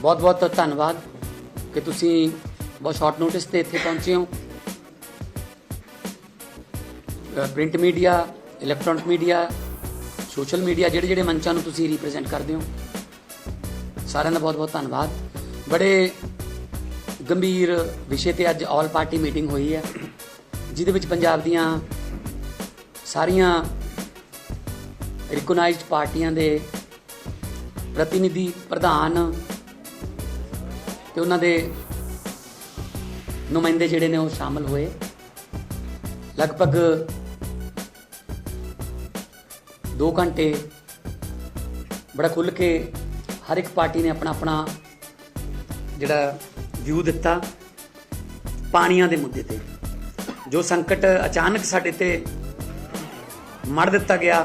ਬਹੁਤ-ਬਹੁਤ ਧੰਨਵਾਦ ਕਿ ਤੁਸੀਂ ਬਹੁਤ ਸ਼ਾਰਟ ਨੋਟਿਸ ਤੇ ਇੱਥੇ ਪਹੁੰਚੇ ਹੋ। Print media electronic media social media ਜਿਹੜੇ ਜਿਹੜੇ ਮੰਚਾਂ ਨੂੰ ਤੁਸੀਂ ਰਿਪਰੈਜ਼ੈਂਟ ਕਰਦੇ ਹੋ, ਸਾਰਿਆਂ ਦਾ ਬਹੁਤ-ਬਹੁਤ ਧੰਨਵਾਦ। ਬੜੇ ਗੰਭੀਰ ਵਿਸ਼ੇ ਤੇ ਅੱਜ ਆਲ ਪਾਰਟੀ ਮੀਟਿੰਗ ਹੋਈ ਹੈ, ਜਿਹਦੇ ਵਿੱਚ ਪੰਜਾਬ ਦੀਆਂ ਸਾਰੀਆਂ ਰਿਕਗਨਾਈਜ਼ਡ ਪਾਰਟੀਆਂ ਦੇ ਪ੍ਰਤੀਨਿਧੀ ਪ੍ਰਧਾਨ ਤੇ ਉਹਨਾਂ ਦੇ ਨੁਮਾਇੰਦੇ ਜਿਹੜੇ ਨੇ ਉਹ ਸ਼ਾਮਲ ਹੋਏ। ਲਗਭਗ 2 ਘੰਟੇ ਬੜਾ ਖੁੱਲ ਕੇ ਹਰ ਇੱਕ ਪਾਰਟੀ ਨੇ ਆਪਣਾ ਆਪਣਾ ਜਿਹੜਾ ਵਿਊ ਦਿੱਤਾ ਪਾਣੀਆਂ ਦੇ ਮੁੱਦੇ ਤੇ। ਜੋ ਸੰਕਟ ਅਚਾਨਕ ਸਾਡੇ ਤੇ ਮੜ ਦਿੱਤਾ ਗਿਆ,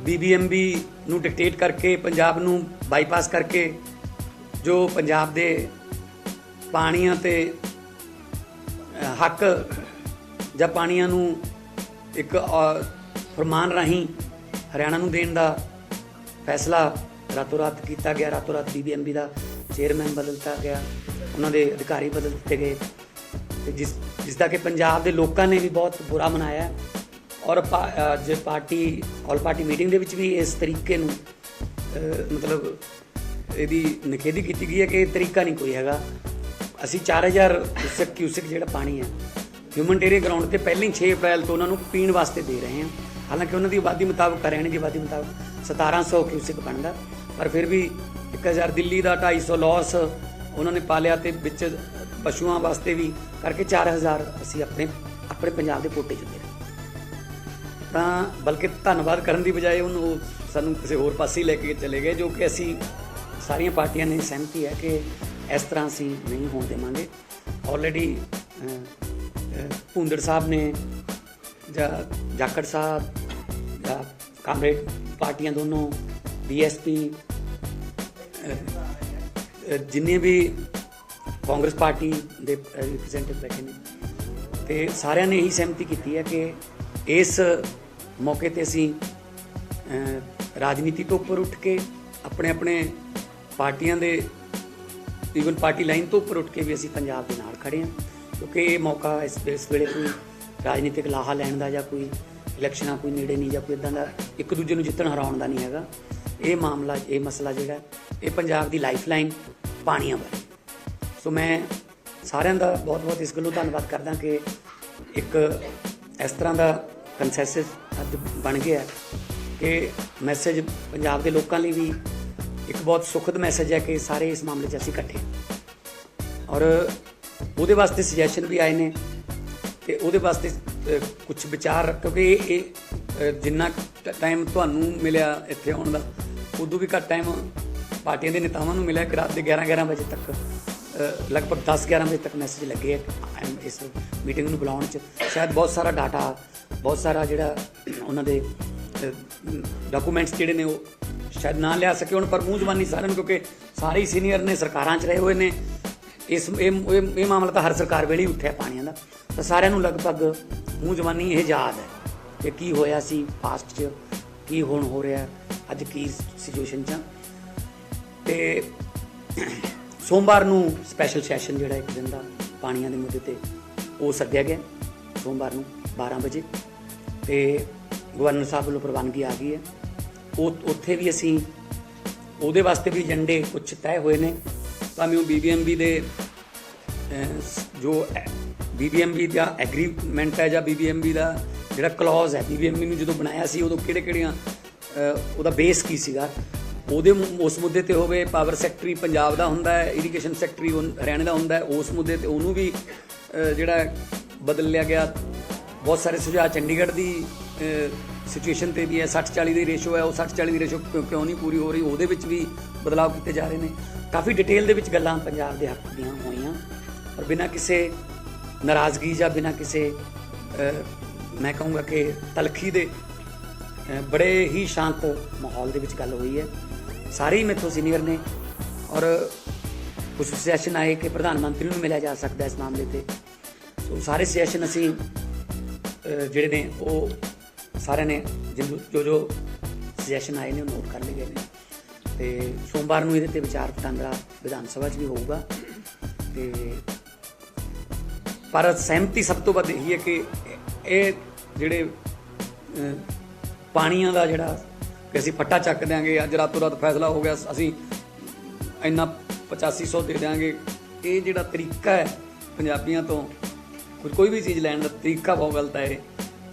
ਬੀਬੀਐਮਬੀ ਨੂੰ ਡਿਕਟੇਟ ਕਰਕੇ, ਪੰਜਾਬ ਨੂੰ ਬਾਈਪਾਸ ਕਰਕੇ ਜੋ ਪੰਜਾਬ ਦੇ ਪਾਣੀਆਂ ਤੇ ਹੱਕ ਜਾਂ ਪਾਣੀਆਂ ਨੂੰ ਇੱਕ ਫਰਮਾਨ ਰਾਹੀਂ ਹਰਿਆਣਾ ਨੂੰ ਦੇਣ ਦਾ ਫੈਸਲਾ ਰਾਤੋਂ ਰਾਤ ਕੀਤਾ ਗਿਆ। ਰਾਤੋਂ ਰਾਤ ਬੀਬੀਐਮਬੀ ਦਾ ਚੇਅਰਮੈਨ ਬਦਲਤਾ ਗਿਆ। ਉਹਨਾਂ ਦੇ ਅਧਿਕਾਰੀ ਬਦਲ ਦਿੱਤੇ ਗਏ। ਤੇ ਜਿਸ ਜਿਸ ਦਾ ਕਿ ਪੰਜਾਬ ਦੇ ਲੋਕਾਂ ਨੇ ਵੀ ਬਹੁਤ ਬੁਰਾ ਮਨਾਇਆ ਔਰ ਪਾ- ਜੇ ਪਾਰਟੀ, ਆਲ ਪਾਰਟੀ ਮੀਟਿੰਗ ਦੇ ਵਿੱਚ ਵੀ ਇਸ ਤਰੀਕੇ ਨੂੰ ਮਤਲਬ ਇਹਦੀ ਨਿਖੇਧੀ ਕੀਤੀ ਗਈ ਹੈ ਕਿ ਤਰੀਕਾ ਨਹੀਂ ਕੋਈ ਹੈਗਾ। ਅਸੀਂ 4000 ਕਿਊਸਕ ਕਿਊਸਕ ਜਿਹੜਾ ਪਾਣੀ ਹੈ ਹਿਊਮਨਟੇਰੀਅਨ ਗਰਾਊਂਡ ਤੇ ਪਹਿਲਾਂ ਹੀ 6 ਅਪ੍ਰੈਲ ਤੋਂ ਉਹਨਾਂ ਨੂੰ ਪੀਣ ਵਾਸਤੇ ਦੇ ਰਹੇ ਹਾਂ। ਹਾਲਾਂਕਿ ਉਹਨਾਂ ਦੀ ਆਬਾਦੀ ਮੁਤਾਬਕ, ਹਰਿਆਣੇ ਦੀ ਆਬਾਦੀ ਮੁਤਾਬਕ 1700 ਕਿਊਸਕ ਬਣਦਾ। ਪਰ ਫਿਰ ਵੀ 1000 ਦਿੱਲੀ ਦਾ 250 ਲਾਸ ਉਹਨਾਂ ਨੇ ਪਾਲਿਆ ਤੇ ਵਿੱਚ ਪਸ਼ੂਆਂ ਵਾਸਤੇ ਵੀ ਕਰਕੇ 4000 ਅਸੀਂ ਆਪਣੇ ਆਪਣੇ ਪੰਜਾਬ ਦੇ ਕੋਟੇ ਚ ਦੇ ਰਹੇ ਤਾਂ ਬਲਕਿ ਧੰਨਵਾਦ ਕਰਨ ਦੀ ਬਜਾਏ ਉਹਨੂੰ ਉਹ ਸਾਨੂੰ ਕਿਸੇ ਹੋਰ ਪਾਸੇ ਲੈ ਕੇ ਚਲੇ ਗਏ, ਜੋ ਕਿ ਅਸੀਂ ਸਾਰੀਆਂ ਪਾਰਟੀਆਂ ਨੇ ਸਹਿਮਤੀ ਹੈ ਕਿ ਇਸ ਤਰ੍ਹਾਂ ਅਸੀਂ ਨਹੀਂ ਹੋਣ ਦੇਵਾਂਗੇ। ਆਲਰੇਡੀ ਭੁੰਦੜ ਸਾਹਿਬ ਨੇ ਜਾਂ ਜਾਖੜ ਸਾਹਿਬ ਜਾਂ ਕਾਮਰੇਡ ਪਾਰਟੀਆਂ ਦੋਨੋਂ ਬੀਐਸਪੀ ਜਿੰਨੇ ਵੀ ਕਾਂਗਰਸ ਪਾਰਟੀ ਦੇ ਰਿਪਰੈਜ਼ੈਂਟੇਟਿਵ ਬੈਠੇ ਨੇ। ਤੇ ਸਾਰਿਆਂ ਨੇ ਇਹੀ ਸਹਿਮਤੀ ਕੀਤੀ ਹੈ ਕਿ ਇਸ ਮੌਕੇ ਤੇ ਅਸੀਂ ਰਾਜਨੀਤੀ ਤੋਂ ਉੱਪਰ ਉੱਠ ਕੇ ਆਪਣੇ ਆਪਣੇ ਪਾਰਟੀਆਂ ਦੇ ਈਵਨ ਪਾਰਟੀ ਲਾਈਨ ਤੋਂ ਉੱਪਰ ਉੱਠ ਕੇ ਵੀ ਅਸੀਂ ਪੰਜਾਬ ਦੇ ਨਾਲ ਖੜੇ ਹਾਂ, ਕਿਉਂਕਿ ਇਹ ਮੌਕਾ ਇਸ ਇਸ ਵੇਲੇ ਕੋਈ ਰਾਜਨੀਤਿਕ ਲਾਹਾ ਲੈਣ ਦਾ ਜਾਂ ਕੋਈ ਇਲੈਕਸ਼ਨਾਂ ਕੋਈ ਨੇੜੇ ਨਹੀਂ ਜਾਂ ਕੋਈ ਇਦਾਂ ਦਾ ਇੱਕ ਦੂਜੇ ਨੂੰ ਜਿੱਤਣ ਹਰਾਉਣ ਦਾ ਨਹੀਂ ਹੈਗਾ। ਇਹ ਮਾਮਲਾ, ਇਹ ਮਸਲਾ ਜਿਹੜਾ ਇਹ ਪੰਜਾਬ ਦੀ ਲਾਈਫ ਲਾਈਨ ਪਾਣੀਆਂ ਬਾਰੇ। ਸੋ ਮੈਂ ਸਾਰਿਆਂ ਦਾ ਬਹੁਤ-ਬਹੁਤ ਇਸ ਗੱਲੋਂ ਧੰਨਵਾਦ ਕਰਦਾ ਕਿ ਇੱਕ ਇਸ ਤਰ੍ਹਾਂ ਦਾ ਕੰਸੈਂਸਸ ਅੱਜ ਬਣ ਗਿਆ ਕਿ ਮੈਸੇਜ ਪੰਜਾਬ ਦੇ ਲੋਕਾਂ ਲਈ ਵੀ ਇੱਕ ਬਹੁਤ ਸੁਖਦ ਮੈਸੇਜ ਹੈ ਕਿ ਸਾਰੇ ਇਸ ਮਾਮਲੇ 'ਚ ਅਸੀਂ ਇਕੱਠੇ ਔਰ ਉਹਦੇ ਵਾਸਤੇ ਸੁਜੈਸ਼ਨ ਵੀ ਆਏ ਨੇ ਤੇ ਉਹਦੇ ਵਾਸਤੇ ਕੁਝ ਵਿਚਾਰ ਕਿਉਂਕਿ ਇਹ ਇਹ, ਅ, ਜਿੰਨਾ ਟਾਈਮ ਤੁਹਾਨੂੰ ਮਿਲਿਆ ਇੱਥੇ ਆਉਣ ਦਾ ਉਦੋਂ ਵੀ ਘੱਟ ਟਾਈਮ ਪਾਰਟੀਆਂ ਦੇ ਨੇਤਾਵਾਂ ਨੂੰ ਮਿਲਿਆ ਕਿ ਰਾਤ ਦੇ 11 11 ਵਜੇ ਤੱਕ ਲਗਭਗ 10 11 ਵਜੇ ਤੱਕ ਮੈਸੇਜ ਲੱਗੇ ਹੈ ਐਮ ਇਸ ਮੀਟਿੰਗ ਨੂੰ ਬੁਲਾਉਣ ਚ। ਸ਼ਾਇਦ ਬਹੁਤ ਸਾਰਾ ਡਾਟਾ ਬਹੁਤ ਸਾਰਾ ਜਿਹੜਾ ਉਹਨਾਂ ਦੇ ਡਾਕੂਮੈਂਟਸ ਜਿਹੜੇ ਨੇ ਉਹ ਸ਼ਾਇਦ ਨਾ ਲਿਆ ਸਕੇ ਹੁਣ, ਪਰ ਮੂੰਹ ਜ਼ਬਾਨੀ ਸਾਰਿਆਂ ਨੂੰ, ਕਿਉਂਕਿ ਸਾਰੇ ਹੀ ਸੀਨੀਅਰ ਨੇ, ਸਰਕਾਰਾਂ 'ਚ ਰਹੇ ਹੋਏ ਨੇ। ਇਸ, ਇਹ, ਇਹ- ਮਾਮਲਾ ਤਾਂ ਹਰ ਸਰਕਾਰ ਵੇਲੇ ਹੀ ਉੱਠਿਆ ਪਾਣੀਆਂ ਦਾ। ਤਾਂ ਸਾਰਿਆਂ ਨੂੰ ਲਗਭਗ ਮੂੰਹ ਜ਼ਬਾਨੀ ਇਹ ਯਾਦ ਹੈ ਕਿ ਕੀ ਹੋਇਆ ਸੀ ਪਾਸਟ 'ਚ, ਕੀ ਹੁਣ ਹੋ ਰਿਹਾ, ਅੱਜ ਕੀ ਸਿਚੁਏਸ਼ਨ 'ਚ ਆ। ਤੇ ਸੋਮਵਾਰ ਨੂੰ ਸਪੈਸ਼ਲ ਸੈਸ਼ਨ ਜਿਹੜਾ ਇੱਕ ਦਿਨ ਦਾ ਪਾਣੀਆਂ ਦੇ ਮੁੱਦੇ ਤੇ ਉਹ ਸੱਦਿਆ ਗਿਆ ਸੋਮਵਾਰ ਨੂੰ 12 ਵਜੇ। ਤੇ ਗਵਰਨਰ ਸਾਹਿਬ ਵੱਲੋਂ ਪ੍ਰਵਾਨਗੀ ਆ ਗਈ ਹੈ। ਉਹ ਉੱਥੇ ਵੀ ਅਸੀਂ ਉਹਦੇ ਵਾਸਤੇ ਵੀ ਏਜੰਡੇ ਕੁਝ ਤੈਅ ਹੋਏ ਨੇ। ਭਾਵੇਂ ਉਹ ਬੀਬੀਐਮਬੀ ਦੇ ਅਹ, ਸ- ਜੋ ਬੀਬੀਐਮਬੀ ਦਾ ਐਗਰੀਮੈਂਟ ਹੈ ਜਾਂ ਬੀਬੀਐਮਬੀ ਦਾ ਜਿਹੜਾ ਕਲੌਜ਼ ਹੈ ਬੀਬੀਐਮਬੀ ਨੂੰ ਜਦੋਂ ਬਣਾਇਆ ਸੀ ਉਦੋਂ ਕਿਹੜੇ ਕਿਹੜੀਆਂ ਉਹਦਾ ਬੇਸ ਕੀ ਸੀਗਾ? ਉਹਦੇ ਮੁ- ਉਸ ਮੁੱਦੇ ਤੇ ਹੋਵੇ ਪਾਵਰ ਸੈਕਟਰੀ ਪੰਜਾਬ ਦਾ ਹੁੰਦਾ ਹੈ ਇਰੀਗੇਸ਼ਨ ਸੈਕਟਰੀ ਹਰਿਆਣੇ ਦਾ ਹੁੰਦਾ ਹੈ ਉਸ ਮੁੱਦੇ ਤੇ ਉਹਨੂੰ ਵੀ ਜਿਹੜਾ ਬਦਲ ਲਿਆ ਗਿਆ। ਬਹੁਤ ਸਾਰੇ ਸੁਝਾਅ ਚੰਡੀਗੜ੍ਹ ਦੀ ਸਿਚੁਏਸ਼ਨ ਤੇ ਵੀ ਹੈ 60 40 ਦੀ ਰੇਸ਼ੋ ਹੈ, ਉਹ 60 40 ਦੀ ਰੇਸ਼ੋ ਕਿਉਂ ਨਹੀਂ ਪੂਰੀ ਹੋ ਰਹੀ? ਉਹਦੇ ਵਿੱਚ ਵੀ ਬਦਲਾਅ ਕੀਤੇ ਜਾ ਰਹੇ ਨੇ। ਕਾਫੀ ਡਿਟੇਲ ਦੇ ਵਿੱਚ ਗੱਲਾਂ ਪੰਜਾਬ ਦੇ ਹੱਕ ਦੀਆਂ ਹੋਈਆਂ ਔਰ ਬਿਨਾਂ ਕਿਸੇ ਨਾਰਾਜ਼ਗੀ ਜਾਂ ਬਿਨਾਂ ਕਿਸੇ ਮੈਂ ਕਹੂੰਗਾ ਕਿ ਤਲਖੀ ਦੇ ਬੜੇ ਹੀ ਸ਼ਾਂਤ ਮਾਹੌਲ ਦੇ ਵਿੱਚ ਗੱਲ ਹੋਈ ਹੈ। ਸਾਰੇ ਹੀ ਮੇਥੋਂ ਸੀਨੀਅਰ ਨੇ ਔਰ ਕੁਝ ਸੈਸ਼ਨ ਆਏ ਕਿ ਪ੍ਰਧਾਨ ਮੰਤਰੀ ਨੂੰ ਮਿਲਿਆ ਜਾ ਸਕਦਾ ਇਸ ਮਾਮਲੇ ਤੇ। ਸੋ ਸਾਰੇ ਸੈਸ਼ਨ ਅਸੀਂ ਜਿਹੜੇ ਨੇ ਉਹ ਸਾਰਿਆਂ ਨੇ ਜਿਹਨੂੰ- ਜੋ ਜੋ ਸੁਜੈਸ਼ਨ ਆਏ ਨੇ ਉਹ ਨੋਟ ਕਰ ਲਏ ਗਏ ਨੇ। ਤੇ ਸੋਮਵਾਰ ਨੂੰ ਇਹਦੇ ਤੇ ਵਿਚਾਰ ਵਟਾਂਦਰਾ ਵਿਧਾਨ ਸਭਾ 'ਚ ਵੀ ਹੋਊਗਾ। ਤੇ ਪਰ ਸਹਿਮਤੀ ਸਭ ਤੋਂ ਵੱਧ ਇਹੀ ਹੈ ਕਿ ਇਹ ਜਿਹੜੇ ਪਾਣੀਆਂ ਦਾ ਜਿਹੜਾ ਕਿ ਅਸੀਂ ਫੱਟਾ ਚੱਕ ਦਿਆਂਗੇ ਅੱਜ ਰਾਤੋਂ ਰਾਤ ਫੈਸਲਾ ਹੋ ਗਿਆ, ਅਸੀਂ ਇੰਨਾ 8500 ਦੇ ਦਿਆਂਗੇ। ਇਹ ਜਿਹੜਾ ਤਰੀਕਾ ਹੈ ਪੰਜਾਬੀਆਂ ਤੋਂ, ਕੋਈ ਵੀ ਚੀਜ਼ ਲੈਣ ਦਾ ਤਰੀਕਾ ਬਹੁਤ ਗਲਤ ਹੈ ਇਹ।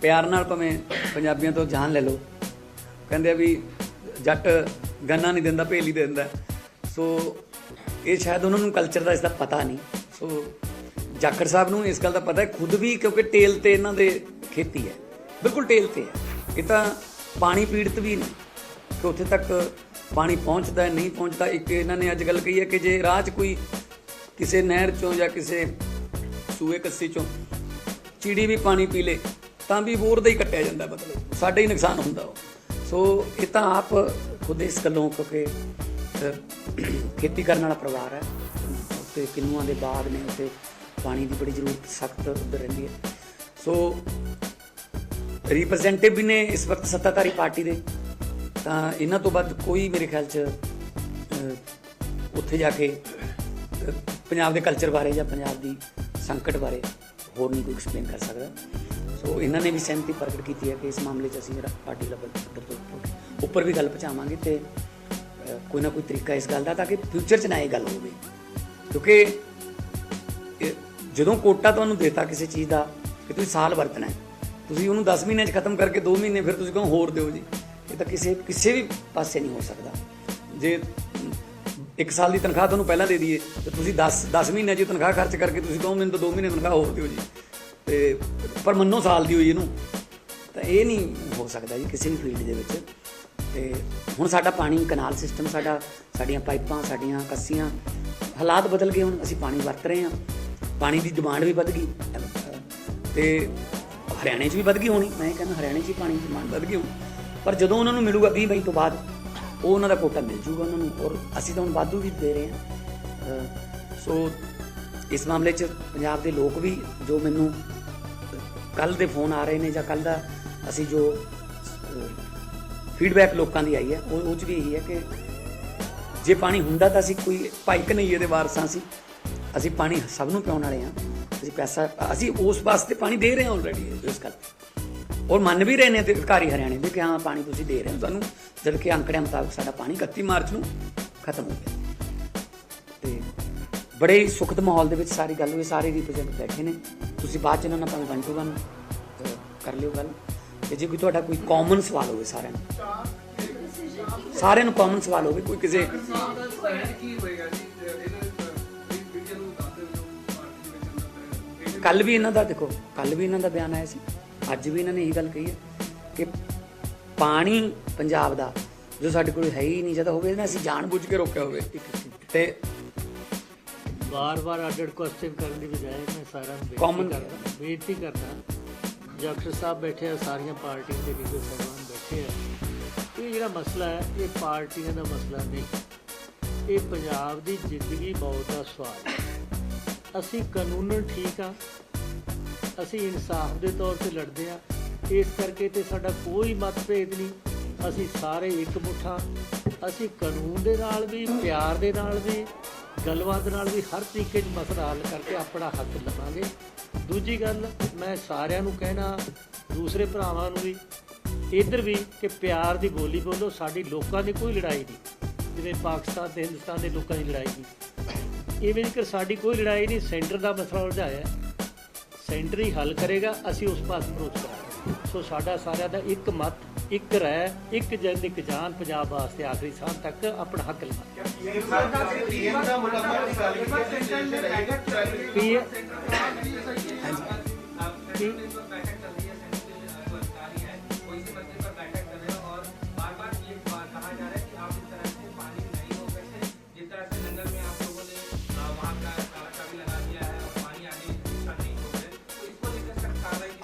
ਪਿਆਰ ਨਾਲ ਭਾਵੇਂ ਪੰਜਾਬੀਆਂ ਤੋਂ ਜਾਨ ਲੈ ਲਓ। ਕਹਿੰਦੇ ਆ ਵੀ ਜੱਟ ਗੰਨਾ ਨਹੀਂ ਦਿੰਦਾ, ਭੇਲੀ ਦੇ ਦਿੰਦਾ। ਸੋ ਇਹ ਸ਼ਾਇਦ ਉਹਨਾਂ ਨੂੰ ਕਲਚਰ ਦਾ ਇਸ ਦਾ ਪਤਾ ਨਹੀਂ। ਸੋ ਜਾਖੜ ਸਾਹਿਬ ਨੂੰ ਇਸ ਗੱਲ ਦਾ ਪਤਾ ਹੈ, ਖੁਦ ਵੀ ਕਿਉਂਕਿ ਟੇਲ ਤੇ ਇਹਨਾਂ ਦੇ ਖੇਤੀ ਹੈ। ਬਿਲਕੁਲ ਟੇਲ ਤੇ ਹੈ। ਇਹ ਤਾਂ ਪਾਣੀ ਪੀੜਤ ਵੀ ਨਹੀਂ ਕਿ ਉੱਥੇ ਤੱਕ ਪਾਣੀ ਪਹੁੰਚਦਾ ਹੈ, ਨਹੀਂ ਪਹੁੰਚਦਾ। ਇੱਕ ਇਹਨਾਂ ਨੇ ਅੱਜ ਗੱਲ ਕਹੀ ਹੈ ਕਿ ਜੇ ਰਾਹ 'ਚ ਕੋਈ ਕਿਸੇ ਨਹਿਰ ਚੋਂ ਜਾਂ ਕਿਸੇ ਸੂਏ ਕੱਸੀ ਚੋਂ ਚਿੜੀ ਵੀ ਪਾਣੀ ਪੀ ਲੇ ਤਾਂ ਵੀ ਬੋਰ ਦਾ ਹੀ ਕੱਟਿਆ ਜਾਂਦਾ ਮਤਲਬ। ਸਾਡੇ ਹੀ ਨੁਕਸਾਨ ਹੁੰਦਾ ਉਹ। ਸੋ ਇਹ ਤਾਂ ਆਪ ਖੁਦ ਇਸ ਗੱਲੋਂ ਕਿਉਂਕਿ ਖੇਤੀ ਕਰਨ ਵਾਲਾ ਪਰਿਵਾਰ ਹੈ। ਉੱਤੇ ਕਿੰਨੂਆਂ ਦੇ ਬਾਗ ਨੇ ਉੱਤੇ ਪਾਣੀ ਦੀ ਬੜੀ ਜ਼ਰੂਰਤ ਸਖਤ ਉੱਧਰ ਰਹਿੰਦੀ ਹੈ। ਸੋ ਰਿਪਰੈਜ਼ੈਂਟੇਟਿਵ ਵੀ ਨੇ ਇਸ ਵਕਤ ਸੱਤਾਧਾਰੀ ਪਾਰਟੀ ਦੇ। ਤਾਂ ਇਹਨਾਂ ਤੋਂ ਵੱਧ ਕੋਈ ਮੇਰੇ ਖਿਆਲ 'ਚ ਉੱਥੇ ਜਾ ਕੇ ਪੰਜਾਬ ਦੇ ਕਲਚਰ ਬਾਰੇ ਜਾਂ ਪੰਜਾਬ ਦੀ ਸੰਕਟ ਬਾਰੇ ਹੋਰ ਨਹੀਂ ਕੋਈ ਐਕਸਪਲੇਨ ਕਰ ਸਕਦਾ। ਸੋ ਇਹਨਾਂ ਨੇ ਵੀ ਸਹਿਮਤੀ ਪ੍ਰਗਟ ਕੀਤੀ ਹੈ ਕਿ ਇਸ ਮਾਮਲੇ 'ਚ ਅਸੀਂ ਜਿਹੜਾ ਪਾਰਟੀ ਲੈਵਲ ਉੱਪਰ- ਵੀ ਗੱਲ ਪਹੁੰਚਾਵਾਂਗੇ ਤੇ ਕੋਈ ਨਾ ਕੋਈ ਤਰੀਕਾ ਇਸ ਗੱਲ ਦਾ ਤਾਂ ਕਿ ਫਿਊਚਰ 'ਚ ਨਾ ਇਹ ਗੱਲ ਹੋਵੇ। ਕਿਉਂਕਿ ਜਦੋਂ ਕੋਟਾ ਤੁਹਾਨੂੰ ਦੇਤਾ ਕਿਸੇ ਚੀਜ਼ ਦਾ ਕਿ ਤੁਸੀਂ ਸਾਲ ਵਰਤਣਾ ਹੈ, ਤੁਸੀਂ ਉਹਨੂੰ 10 ਮਹੀਨਿਆਂ 'ਚ ਖਤਮ ਕਰਕੇ 2 ਮਹੀਨੇ ਫਿਰ ਤੁਸੀਂ ਕਹੋ ਹੋਰ ਦਿਓ ਜੀ, ਇਹ ਤਾਂ ਕਿਸੇ ਕਿਸੇ ਵੀ ਪਾਸੇ ਨਹੀਂ ਹੋ ਸਕਦਾ। ਜੇ ਇੱਕ ਸਾਲ ਦੀ ਤਨਖਾਹ ਤੁਹਾਨੂੰ ਪਹਿਲਾਂ ਦੇ ਦਈਏ, ਤੇ ਤੁਸੀਂ 10 10 ਮਹੀਨਿਆਂ 'ਚ ਤਨਖਾਹ ਖਰਚ ਕਰਕੇ ਤੁਸੀਂ ਕਹੋ ਮੈਨੂੰ ਤਾਂ 2 ਮਹੀਨੇ ਤਨਖਾਹ ਹੋਰ ਦਿਓ ਜੀ। ਤੇ ਪਰ ਮੰਨੋ ਸਾਲ ਦੀ ਹੋਈ ਇਹਨੂੰ, ਤਾਂ ਇਹ ਨਹੀਂ ਹੋ ਸਕਦਾ ਜੀ ਕਿਸੇ ਵੀ ਫੀਲਡ ਦੇ ਵਿੱਚ। ਤੇ ਹੁਣ ਸਾਡਾ ਪਾਣੀ ਕਨਾਲ ਸਿਸਟਮ ਸਾਡਾ, ਸਾਡੀਆਂ ਪਾਈਪਾਂ, ਸਾਡੀਆਂ ਕੱਸੀਆਂ, ਹਾਲਾਤ ਬਦਲ ਗਏ ਹੁਣ, ਅਸੀਂ ਪਾਣੀ ਵਰਤ ਰਹੇ ਹਾਂ। ਪਾਣੀ ਦੀ ਡਿਮਾਂਡ ਵੀ ਵੱਧ ਗਈ। ਤੇ ਹਰਿਆਣੇ 'ਚ ਵੀ ਵੱਧ ਗਈ ਹੋਣੀ। ਮੈਂ ਕਹਿੰਦਾ ਹਰਿਆਣੇ 'ਚ ਵੀ ਪਾਣੀ ਦੀ ਡਿਮਾਂਡ ਵੱਧ ਗਈ ਹੋਣੀ। ਪਰ ਜਦੋਂ ਉਹਨਾਂ ਨੂੰ ਮਿਲੂਗਾ 20 ਮਈ ਤੋਂ ਬਾਅਦ, ਉਹ ਉਹਨਾਂ ਦਾ ਕੋਟਾ ਮਿਲ ਜੂਗਾ ਉਹਨਾਂ ਨੂੰ ਔਰ ਅਸੀਂ ਤਾਂ ਹੁਣ ਵਾਧੂ ਵੀ ਦੇ ਰਹੇ ਹਾਂ। ਸੋ ਇਸ ਮਾਮਲੇ 'ਚ ਪੰਜਾਬ ਦੇ ਲੋਕ ਵੀ ਜੋ ਮੈਨੂੰ ਕੱਲ ਦੇ ਫੋਨ ਆ ਰਹੇ ਨੇ ਜਾਂ ਕੱਲ ਦਾ ਅਸੀਂ ਜੋ ਫੀਡਬੈਕ ਲੋਕਾਂ ਦੀ ਆਈ ਹੈ, ਉਹ ਉਹ 'ਚ ਵੀ ਇਹੀ ਹੈ ਕਿ ਜੇ ਪਾਣੀ ਹੁੰਦਾ ਤਾਂ ਅਸੀਂ ਕੋਈ ਭਾਈ ਕਨਈਏ ਦੇ ਵਾਰਸਾਂ ਸੀ। ਅਸੀਂ ਪਾਣੀ ਸਭ ਨੂੰ ਪਿਆਉਣ ਵਾਲੇ ਹਾਂ। ਅਸੀਂ ਪੈਸਾ, ਅਸੀਂ ਉਸ ਵਾਸਤੇ ਪਾਣੀ ਦੇ ਰਹੇ ਹਾਂ ਆਲਰੇਡੀ ਇਸ ਗੱਲ ਔਰ ਮੰਨ ਵੀ ਰਹੇ ਨੇ ਤੇ ਅਧਿਕਾਰੀ ਹਰਿਆਣੇ ਦੇ ਕਿ ਹਾਂ, ਪਾਣੀ ਤੁਸੀਂ ਦੇ ਰਹੇ ਹੋ ਤੁਹਾਨੂੰ ਜਦ ਕਿ ਅੰਕੜਿਆਂ ਮੁਤਾਬਕ ਸਾਡਾ ਪਾਣੀ 31 ਮਾਰਚ ਨੂੰ ਖਤਮ ਹੋ ਗਿਆ। ਤੇ ਬੜੇ ਹੀ ਸੁਖਦ ਮਾਹੌਲ ਦੇ ਵਿੱਚ ਸਾਰੀ ਗੱਲ ਹੋਈ, ਸਾਰੇ ਰਿਪਰੈਜ਼ੈਂਟ ਬੈਠੇ ਨੇ। ਤੁਸੀਂ ਬਾਅਦ ਚ ਇਹਨਾਂ ਨਾਲ ਭਾਵੇਂ ਵਨ ਟੂ ਵਨ ਕਰ ਲਿਓ ਗੱਲ। ਤੇ ਜੇ ਕੋਈ ਤੁਹਾਡਾ ਕੋਈ ਕਾਮਨ ਸਵਾਲ ਹੋਵੇ ਸਾਰਿਆਂ ਨੂੰ। ਸਾਰਿਆਂ ਨੂੰ ਕਾਮਨ ਸਵਾਲ ਹੋਵੇ, ਕੋਈ ਕਿਸੇ ਕੀ ਕੱਲ ਵੀ ਇਹਨਾਂ ਦਾ ਦੇਖੋ ਕੱਲ ਵੀ ਇਹਨਾਂ ਦਾ ਬਿਆਨ ਆਇਆ ਸੀ। ਅੱਜ ਵੀ ਇਹਨਾਂ ਨੇ ਇਹ ਗੱਲ ਕਹੀ ਹੈ ਕਿ ਪਾਣੀ ਪੰਜਾਬ ਦਾ, ਜੋ ਸਾਡੇ ਕੋਲ ਹੈ ਹੀ ਨਹੀਂ ਜਦੋਂ ਹੋਵੇ ਨਾ ਅਸੀਂ ਜਾਣ ਬੁੱਝ ਕੇ ਰੋਕਿਆ ਹੋਵੇ। ਤੇ ਬਾਰ-ਬਾਰ ਅੱਡ ਕੁਐਸਚਨ ਕਰਨ ਦੀ ਬਜਾਏ ਮੈਂ ਸਾਰਿਆਂ ਨੂੰ ਬੇਨਤੀ ਕਰਦਾ ਬੇਨਤੀ ਕਰਦਾ ਡਾਕਟਰ ਸਾਹਿਬ ਬੈਠੇ ਆ ਸਾਰੀਆਂ ਪਾਰਟੀਆਂ ਦੇ ਲੀਡਰ ਸਾਹਿਬਾਨ ਬੈਠੇ ਆ ਇਹ ਜਿਹੜਾ ਮਸਲਾ ਹੈ ਇਹ ਪਾਰਟੀਆਂ ਦਾ ਮਸਲਾ ਨਹੀਂ। ਇਹ ਪੰਜਾਬ ਦੀ ਜ਼ਿੰਦਗੀ ਮੌਤ ਦਾ ਸਵਾਲ ਹੈ। ਅਸੀਂ ਕਾਨੂੰਨਨ ਠੀਕ ਆ ਅਸੀਂ ਇਨਸਾਫ ਦੇ ਤੌਰ ਤੇ ਲੜਦੇ ਆ ਇਸ ਕਰਕੇ ਤੇ ਸਾਡਾ ਕੋਈ ਮਤਭੇਦ ਨਹੀਂ ਅਸੀਂ ਸਾਰੇ ਇੱਕ ਮੁੱਠਾ ਅਸੀਂ ਕਾਨੂੰਨ ਦੇ ਨਾਲ ਵੀ ਪਿਆਰ ਦੇ ਨਾਲ ਵੀ ਗੱਲਬਾਤ ਨਾਲ ਵੀ ਹਰ ਤਰੀਕੇ 'ਚ ਮਸਲਾ ਹੱਲ ਕਰਕੇ ਆਪਣਾ ਹੱਕ ਲਵਾਂਗੇ ਦੂਜੀ ਗੱਲ, ਮੈਂ ਸਾਰਿਆਂ ਨੂੰ ਕਹਿਣਾ, ਦੂਸਰੇ ਭਰਾਵਾਂ ਨੂੰ ਵੀ, ਇੱਧਰ ਵੀ ਕਿ ਪਿਆਰ ਦੀ ਬੋਲੀ ਬੋਲੋ, ਸਾਡੀ ਲੋਕਾਂ ਦੀ ਕੋਈ ਲੜਾਈ ਨਹੀਂ। ਜਿਵੇਂ ਪਾਕਿਸਤਾਨ ਤੇ ਹਿੰਦੁਸਤਾਨ ਦੇ ਲੋਕਾਂ ਦੀ ਲੜਾਈ ਨਹੀਂ। ਇਵੇਂ ਕਿ ਸਾਡੀ ਕੋਈ ਲੜਾਈ ਨਹੀਂ, ਸੈਂਟਰ ਦਾ ਮਸਲਾ ਉਲਝਾਇਆ ਸੈਂਟਰ ਹੀ ਹੱਲ ਕਰੇਗਾ, ਅਸੀਂ ਉਸ ਪਾਸੇ ਅਪਰੋਚ ਕਰਾਂਗੇ। ਸੋ ਸਾਡਾ ਸਾਰਿਆਂ ਦਾ ਇੱਕ ਮਤ ਇੱਕ ਰਹਿ, ਇੱਕ ਜਨ ਇੱਕ ਜਾਨ, ਪੰਜਾਬ ਵਾਸਤੇ ਆਖਰੀ ਸਾਹ ਤੱਕ ਆਪਣਾ ਹੱਕ ਲਵਾਂਗੇ ਪੀਐਮ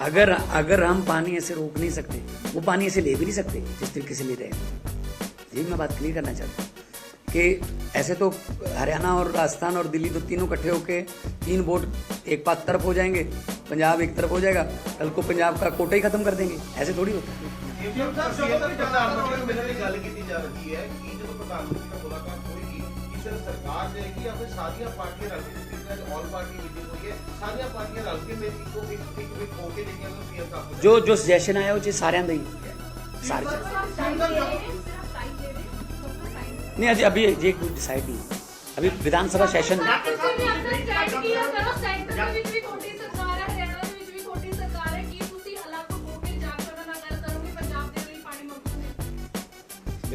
अगर अगर हम पानी ऐसे रोक नहीं सकते, वो पानी ऐसे ले भी नहीं सकते, जिस तरीके से ले रहे हैं। यही मैं बात क्लियर करना चाहता हूँ कि ऐसे तो हरियाणा और राजस्थान और दिल्ली तो तीनों इकट्ठे होके तीन वोट एक पात तरफ़ हो जाएँगे, पंजाब एक तरफ़ हो जाएगा, कल को पंजाब का कोटा ही खत्म कर देंगे। ऐसे थोड़ी होता है। प्रधानमंत्री गल की जा रही है कि जो प्रधानमंत्री मुलाकात ਹੈ ਕਿ ਜਦੋਂ ਪ੍ਰਧਾਨ ਮੰਤਰੀ ਨਾਲ ਮੁਲਾਕਾਤ ਹੋਏਗੀ ਕਿ ਸਿਰਫ ਸਰਕਾਰ ਜਾਏਗੀ ਜਾਂ ਫਿਰ ਸਾਰੀਆਂ ਪਾਰਟੀਆਂ ਰਲ ਕੇ ਜਿਸ ਤਰੀਕੇ ਨਾਲ ਆਲ ਪਾਰਟੀ ਮੀਟਿੰਗ ਹੋਈ ਹੈ ਸਾਰੀਆਂ ਪਾਰਟੀਆਂ ਰਲ ਕੇ ਮੇਰੀ ਇੱਕੋ ਇੱਕ ਇੱਕ ਇੱਕ ਹੋ ਕੇ ਜਿਹੜੀਆਂ ਉਹ ਸੀਐਮ ਸਾਹਿਬ ਕੋਲ ਜੋ ਜੋ ਸੁਜੈਸ਼ਨ ਆਇਆ ਉਹ ਚ ਸਾਰਿਆਂ ਦਾ ਹੀ ਸਾਰੇ नहीं अभी अभी ये कुछ डिसाइड नहीं है। अभी विधानसभा सेशन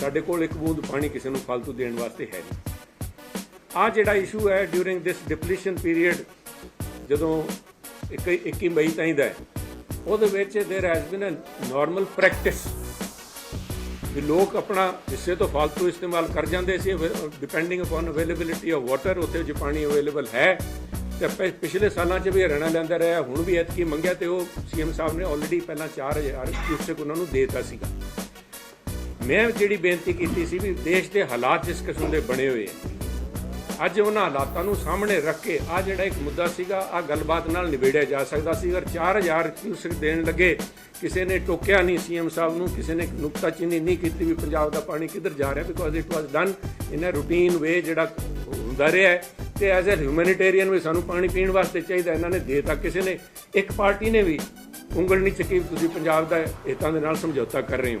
ਸਾਡੇ ਕੋਲ ਇੱਕ ਬੂੰਦ ਪਾਣੀ ਕਿਸੇ ਨੂੰ ਫालतू ਦੇਣ ਵਾਸਤੇ ਹੈ ਨਹੀਂ। ਆ ਜਿਹੜਾ ਇਸ਼ੂ ਹੈ ਡਿਊਰਿੰਗ ਦਿਸ ਡਿਪਲੀਸ਼ਨ ਪੀਰੀਅਡ ਜਦੋਂ 21 ਮਈ ਤਾਈ ਦਾ ਉਹਦੇ ਵਿੱਚ there has been a normal practice ਵੀ ਲੋਕ ਆਪਣਾ ਹਿੱਸੇ ਤੋਂ ਫालतू ਇਸਤੇਮਾਲ ਕਰ ਜਾਂਦੇ ਸੀ depending upon availability of water ਉੱਥੇ ਜੇ ਪਾਣੀ ਅਵੇਲੇਬਲ ਹੈ, ਤੇ ਪਿਛਲੇ ਸਾਲਾਂ 'ਚ ਵੀ ਹਰਿਆਣਾ ਲੈਂਦਾ ਰਿਹਾ, ਹੁਣ ਵੀ ਐਤਕੀ ਮੰਗਿਆ ਤੇ ਉਹ ਸੀਐਮ ਸਾਹਿਬ ਨੇ ਆਲਰੇਡੀ ਪਹਿਲਾਂ 4000 ਕਿਊਸਕ ਉਹਨਾਂ ਨੂੰ ਦੇ ਦਿੱਤਾ ਸੀਗਾ। ਮੈਂ ਜਿਹੜੀ ਬੇਨਤੀ ਕੀਤੀ ਸੀ ਵੀ ਦੇਸ਼ ਦੇ ਹਾਲਾਤ ਜਿਸ ਕਿਸਮ ਦੇ ਬਣੇ ਹੋਏ ਆ, ਅੱਜ ਉਹਨਾਂ ਹਾਲਾਤਾਂ ਨੂੰ ਸਾਹਮਣੇ ਰੱਖ ਕੇ ਆ ਜਿਹੜਾ ਇੱਕ ਮੁੱਦਾ ਸੀਗਾ ਆ ਗੱਲਬਾਤ ਨਾਲ ਨਿਬੇੜਿਆ ਜਾ ਸਕਦਾ ਸੀ। ਅਗਰ 4000 ਕਿਊਸੈਕ ਦੇਣ ਲੱਗੇ, ਕਿਸੇ ਨੇ ਟੋਕਿਆ ਨਹੀਂ ਸੀਐਮ ਸਾਹਿਬ ਨੂੰ, ਕਿਸੇ ਨੇ ਨੁਕਤਾਚੀਨੀ ਨਹੀਂ ਕੀਤੀ ਵੀ ਪੰਜਾਬ ਦਾ ਪਾਣੀ ਕਿੱਧਰ ਜਾ ਰਿਹਾ because it was done in a routine way ਜਿਹੜਾ ਹੁੰਦਾ ਰਿਹਾ ਹੈ। ਤੇ ਐਜ਼ ਅ ਹਿਊਮੈਨਿਟੇਰੀਅਨ ਵੀ ਸਾਨੂੰ ਪਾਣੀ ਪੀਣ ਵਾਸਤੇ ਚਾਹੀਦਾ, ਇਹਨਾਂ ਨੇ ਦੇਤਾ ਕਿਸੇ ਨੇ। ਇੱਕ ਪਾਰਟੀ ਨੇ ਵੀ ਉਂਗਲ ਨਹੀਂ ਚੱਕੀ ਵੀ ਤੁਸੀਂ ਪੰਜਾਬ ਦਾ ਹਿੱਤਾਂ ਦੇ ਨਾਲ ਸਮਝੌਤਾ ਕਰ ਰਹੇ ਹੋ।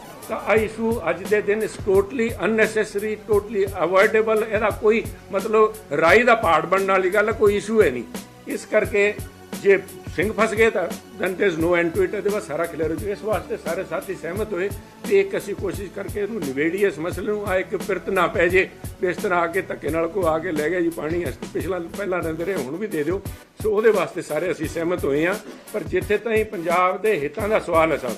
ਆ ਇਸ਼ੂ ਅੱਜ ਦੇ ਦਿਨ ਇਸ ਟੋਟਲੀ ਅਨਨੈਸੈਸਰੀ ਟੋਟਲੀ ਅਵੋਇਡੇਬਲ ਇਹਦਾ ਕੋਈ ਮਤਲਬ ਰਾਈ ਦਾ ਪਹਾੜ ਬਣਨ ਵਾਲੀ ਗੱਲ ਕੋਈ ਇਸ਼ੂ ਹੈ ਨਹੀਂ। ਇਸ ਕਰਕੇ ਜੇ ਸਿੰਘ ਫਸ ਗਏ ਤਾਂ then there is no end to it ਇਹਦੇ ਬਾਅਦ ਸਾਰਾ ਕਲੀਅਰ ਹੋ ਜਾਊਗਾ। ਇਸ ਵਾਸਤੇ ਸਾਰੇ ਸਾਥੀ ਸਹਿਮਤ ਹੋਏ ਵੀ ਇੱਕ ਅਸੀਂ ਕੋਸ਼ਿਸ਼ ਕਰਕੇ ਇਹਨੂੰ ਨਿਬੇੜੀਏ, ਇਸ ਮਸਲੇ ਨੂੰ। ਆ ਇੱਕ ਪਿਰਤ ਨਾ ਪੈ ਜੇ, ਵੀ ਇਸ ਤਰ੍ਹਾਂ ਆ ਕੇ ਧੱਕੇ ਨਾਲ ਕੋ ਆ ਕੇ ਲੈ ਗਿਆ ਜੀ ਪਾਣੀ, ਅਸੀਂ ਪਿਛਲਾ ਪਹਿਲਾਂ ਰਹਿੰਦੇ ਰਹੇ, ਹੁਣ ਵੀ ਦੇ ਦਿਓ। ਸੋ ਉਹਦੇ ਵਾਸਤੇ ਸਾਰੇ ਅਸੀਂ ਸਹਿਮਤ ਹੋਏ ਹਾਂ। ਪਰ ਜਿੱਥੇ ਤਾਈਂ ਪੰਜਾਬ ਦੇ ਹਿੱਤਾਂ ਦਾ ਸਵਾਲ ਹੈ ਸਾਹਿਬ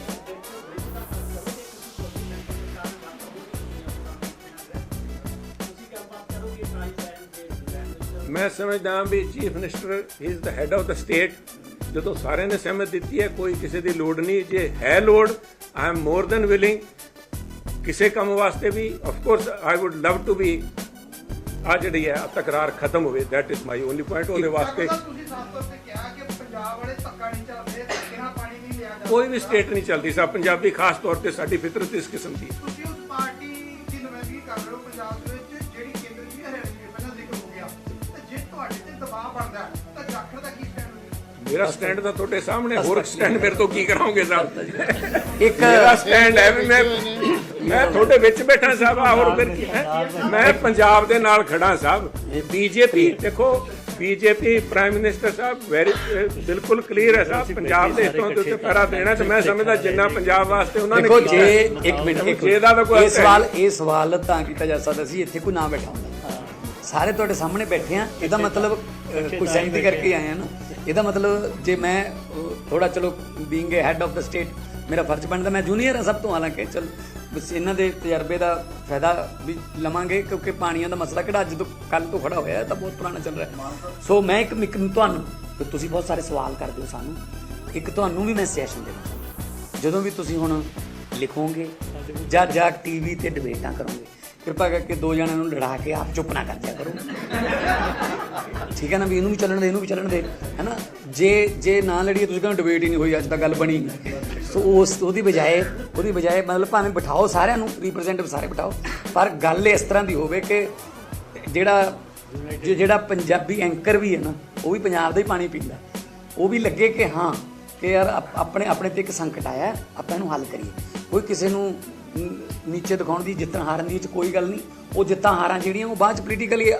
ਮੈਂ ਸਮਝਦਾ ਹਾਂ ਵੀ chief minister is the head of the state ਜਦੋਂ ਸਾਰਿਆਂ ਨੇ ਸਹਿਮਤ ਦਿੱਤੀ ਹੈ ਕੋਈ ਕਿਸੇ ਦੀ ਲੋੜ ਨਹੀਂ। ਜੇ ਹੈ ਲੋੜ I am more than willing ਕਿਸੇ ਕੰਮ ਵਾਸਤੇ ਵੀ of course I would love to be a ਜਿਹੜੀ ਹੈ ਤਕਰਾਰ ਖਤਮ ਹੋਵੇ that is my only point ਉਹਦੇ ਵਾਸਤੇ ਤੁਸੀਂ ਸਾਫ਼ ਤੌਰ ਤੇ ਕਿਹਾ ਕਿ ਪੰਜਾਬ ਵਾਲੇ ਧੱਕਾ ਨਹੀਂ ਚੱਲਦੇ ਧੱਕੇ ਨਾਲ ਪਾਣੀ ਨਹੀਂ ਲਿਆ ਜਾਂਦਾ? ਕੋਈ ਵੀ ਸਟੇਟ ਨਹੀਂ ਚੱਲਦੀ। ਸਾ ਪੰਜਾਬੀ ਖਾਸ ਤੌਰ ਤੇ ਸਾਡੀ ਫਿਤਰਤ ਇਸ ਕਿਸਮ ਦੀ ਹੈ। ਮੇਰਾ ਸਟੈਂਡ ਤਾਂ ਤੁਹਾਡੇ ਸਾਹਮਣੇ ਹੋਰ ਸਟੈਂਡ ਮੇਰੇ ਤੋਂ ਕੀ ਕਰਾਓਗੇ ਸਾਹਿਬ? ਇੱਕ ਮੇਰਾ ਸਟੈਂਡ ਹੈ ਵੀ ਮੈਂ ਮੈਂ ਤੁਹਾਡੇ ਵਿੱਚ ਬੈਠਾ ਸਾਹਿਬ ਆ ਹੋਰ ਫਿਰ ਕੀ ਹੈ? ਮੈਂ ਪੰਜਾਬ ਦੇ ਨਾਲ ਖੜਾ ਸਾਹਿਬ। ਬੀਜੇਪੀ ਦੇਖੋ BJP prime minister sahib very ਬਿਲਕੁਲ ਕਲੀਅਰ ਹੈ ਸਾਹਿਬ ਪੰਜਾਬ ਦੇ ਹਿੱਤਾਂ ਦੇ ਉੱਤੇ ਪੈਰਾ ਦੇਣਾ ਤੇ ਮੈਂ ਸਮਝਦਾ ਜਿੰਨਾ ਪੰਜਾਬ ਵਾਸਤੇ ਉਹਨਾਂ ਨੇ ਦੇਖੋ ਜੇ। ਇੱਕ ਮਿੰਟ ਇੱਕ ਜੇ ਦਾ ਤਾਂ ਕੋਈ ਇਹ ਸਵਾਲ ਇਹ ਸਵਾਲ ਤਾਂ ਕੀਤਾ ਜਾ ਸਕਦਾ ਸੀ ਇੱਥੇ ਕੋਈ ਨਾ ਬੈਠਾ ਹੁੰਦਾ। ਸਾਰੇ ਤੁਹਾਡੇ ਸਾਹਮਣੇ ਬੈਠੇ ਆ ਇਹਦਾ ਮਤਲਬ ਕੋਈ ਸਹਿਮਤੀ ਕਰਕੇ ਆਏ ਆ ਨਾ। ਇਹਦਾ ਮਤਲਬ ਜੇ ਮੈਂ ਥੋੜਾ ਚਲੋ being a head of the state ਮੇਰਾ ਫਰਜ਼ ਬਣਦਾ ਮੈਂ ਜੂਨੀਅਰ ਹਾਂ ਸਭ ਤੋਂ, ਹਾਲਾਂਕਿ ਚਲ, ਬਸ ਇਹਨਾਂ ਦੇ ਤਜਰਬੇ ਦਾ ਫਾਇਦਾ ਵੀ ਲਵਾਂਗੇ ਕਿਉਂਕਿ ਪਾਣੀਆਂ ਦਾ ਮਸਲਾ ਕਿਹੜਾ ਅੱਜ ਤੋਂ ਕੱਲ ਤੋਂ ਖੜਾ ਹੋਇਆ ਤਾਂ ਬਹੁਤ ਪੁਰਾਣਾ ਚੱਲ ਰਿਹਾ। ਸੋ ਮੈਂ ਇੱਕ ਇੱਕ ਤੁਹਾਨੂੰ ਤੁਸੀਂ ਬਹੁਤ ਸਾਰੇ ਸਵਾਲ ਕਰਦੇ ਹੋ ਸਾਨੂੰ, ਇੱਕ ਤੁਹਾਨੂੰ ਵੀ ਮੈਂ ਸੈਸ਼ਨ ਦੇਣਾ ਜਦੋਂ ਵੀ ਤੁਸੀਂ ਹੁਣ ਲਿਖੋਗੇ ਜਾਂ ਜਾਂ ਟੀਵੀ ਤੇ ਡਿਬੇਟਾਂ ਕਰੋਗੇ ਕਿਰਪਾ ਕਰਕੇ ਦੋ ਜਣਿਆਂ ਨੂੰ ਲੜਾ ਕੇ ਆਪ ਚੁੱਪ ਨਾ ਕਰ ਦਿਆ ਕਰੋ। ਠੀਕ ਹੈ ਨਾ ਵੀ ਇਹਨੂੰ ਵੀ ਚੱਲਣ ਦੇ, ਇਹਨੂੰ ਵੀ ਚੱਲਣ ਦੇ, ਹੈਨਾ? ਜੇ ਜੇ ਨਾ ਲੜੀਏ, ਤੁਸੀਂ ਕਹਿੰਦੇ ਡਿਬੇਟ ਹੀ ਨਹੀਂ ਹੋਈ, ਅੱਜ ਤੱਕ ਗੱਲ ਬਣੀ। ਸੋ ਉਸ, ਉਹਦੀ ਬਜਾਏ ਉਹਦੀ ਬਜਾਏ ਮਤਲਬ ਭਾਵੇਂ ਬਿਠਾਓ ਸਾਰਿਆਂ ਨੂੰ ਰਿਪਰੈਜ਼ੈਂਟੇਟਿਵ ਸਾਰੇ ਬਿਠਾਓ, ਪਰ ਗੱਲ ਇਸ ਤਰ੍ਹਾਂ ਦੀ ਹੋਵੇ ਕਿ ਜਿਹੜਾ ਜਿਹੜਾ ਪੰਜਾਬੀ ਐਂਕਰ ਵੀ ਹੈ ਨਾ, ਉਹ ਵੀ ਪੰਜਾਬ ਦਾ ਹੀ ਪਾਣੀ ਪੀਂਦਾ। ਉਹ ਵੀ ਲੱਗੇ ਕਿ ਹਾਂ, ਕਿ ਯਾਰ ਆਪਣੇ ਆਪਣੇ ਤੇ ਇੱਕ ਸੰਕਟ ਆਇਆ, ਆਪਾਂ ਇਹਨੂੰ ਹੱਲ ਕਰੀਏ। ਕੋਈ ਕਿਸੇ ਨੂੰ ਨੀਚੇ ਦਿਖਾਉਣ ਦੀ ਜਿੱਤਣ ਹਾਰਨ ਦੀ ਇਹ ਕੋਈ ਗੱਲ ਨਹੀਂ। ਉਹ ਜਿੱਤਾਂ ਹਾਰਾਂ ਜਿਹੜੀਆਂ, ਉਹ ਬਾਅਦ ਚ ਪੋਲੀਟੀਕਲੀ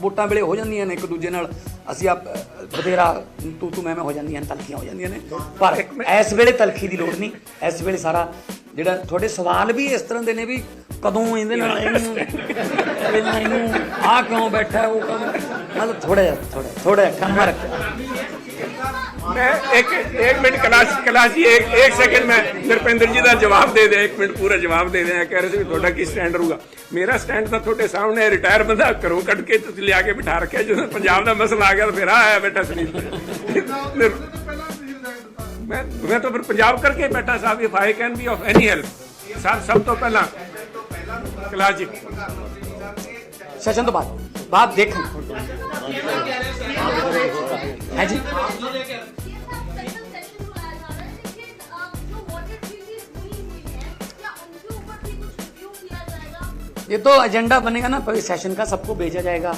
ਵੋਟਾਂ ਵੇਲੇ ਹੋ ਜਾਂਦੀਆਂ ਨੇ ਇੱਕ ਦੂਜੇ ਨਾਲ। ਅਸੀਂ ਆਪ ਬਥੇਰਾ, ਤੂੰ ਤੂੰ, ਮੈਂ ਮੈਂ ਹੋ ਜਾਂਦੀਆਂ ਨੇ, ਤਲਖੀਆਂ ਹੋ ਜਾਂਦੀਆਂ ਨੇ। ਪਰ ਇਸ ਵੇਲੇ ਤਲਖੀ ਦੀ ਲੋੜ ਨਹੀਂ। ਇਸ ਵੇਲੇ ਸਾਰਾ ਜਿਹੜਾ ਤੁਹਾਡੇ ਸਵਾਲ ਵੀ ਇਸ ਤਰ੍ਹਾਂ ਦੇ ਨੇ ਵੀ ਕਦੋਂ ਇਹਦੇ ਨਾਲ ਇਹਨੂੰ ਇਹਨੂੰ ਆ? ਕਿਉਂ ਬੈਠਾ ਉਹ ਕਦੋਂ ਮਤਲਬ ਥੋੜਾ ਜਿਹਾ ਥੋੜਾ ਥੋੜਾ ਜਿਹਾ ਕੰਮ ਰੱਖ मैं एक एक मिनट कलाश कलाश जी एक एक सेकंड में नरपेंद्र जी ਦਾ ਜਵਾਬ ਦੇ ਦੇ ਇੱਕ ਮਿੰਟ ਪੂਰਾ ਜਵਾਬ ਦੇ ਦੇ ਕਹਿ ਰਹੇ ਸੀ ਤੁਹਾਡਾ ਕੀ ਸਟੈਂਡ ਰਹੂਗਾ। ਮੇਰਾ ਸਟੈਂਡ ਤਾਂ ਤੁਹਾਡੇ ਸਾਹਮਣੇ ਰਿਟਾਇਰ ਬੰਦਾ ਘਰੋਂ ਕੱਢ ਕੇ ਤੁਸੀਂ ਲਿਆ ਕੇ ਬਿਠਾ ਰੱਖਿਆ ਜਦੋਂ ਪੰਜਾਬ ਦਾ ਮਸਲਾ ਆ ਗਿਆ ਤਾਂ ਫਿਰ ਆਇਆ ਬੈਠਾ ਸੁਨੀਲ ਮੈਂ ਮੈਂ ਤਾਂ ਫਿਰ ਪੰਜਾਬ ਕਰਕੇ ਬੈਠਾ sahib if I can be of any help ਸਭ ਸਭ ਤੋਂ ਪਹਿਲਾਂ ਕਲਾਸ਼ ਜੀ। ਸੈਸ਼ਨ ਤੋਂ ਬਾਅਦ। बाप देख। है जी। ये तो एजेंडा बनेगा ना तो पर सेशन का सबको भेजा जाएगा।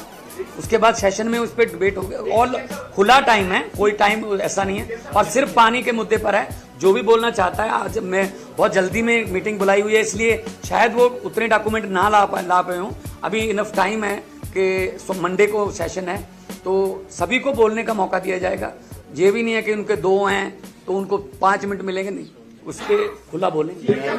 उसके बाद सेशन में उस पर डिबेट हो गया ऑल खुला टाइम है कोई टाइम ऐसा नहीं है। और सिर्फ़ पानी के मुद्दे पर है। जो भी बोलना चाहता है आज मैं बहुत जल्दी में मीटिंग बुलाई हुई है, इसलिए शायद वो उतने डॉक्यूमेंट ना ला पा ला पाए हों। अभी इनफ टाइम है कि मंडे को सेशन है तो सभी को बोलने का मौका दिया जाएगा। ये भी नहीं है कि उनके दो हैं तो उनको पाँच मिनट मिलेंगे नहीं। उस पर खुला बोलेंगे।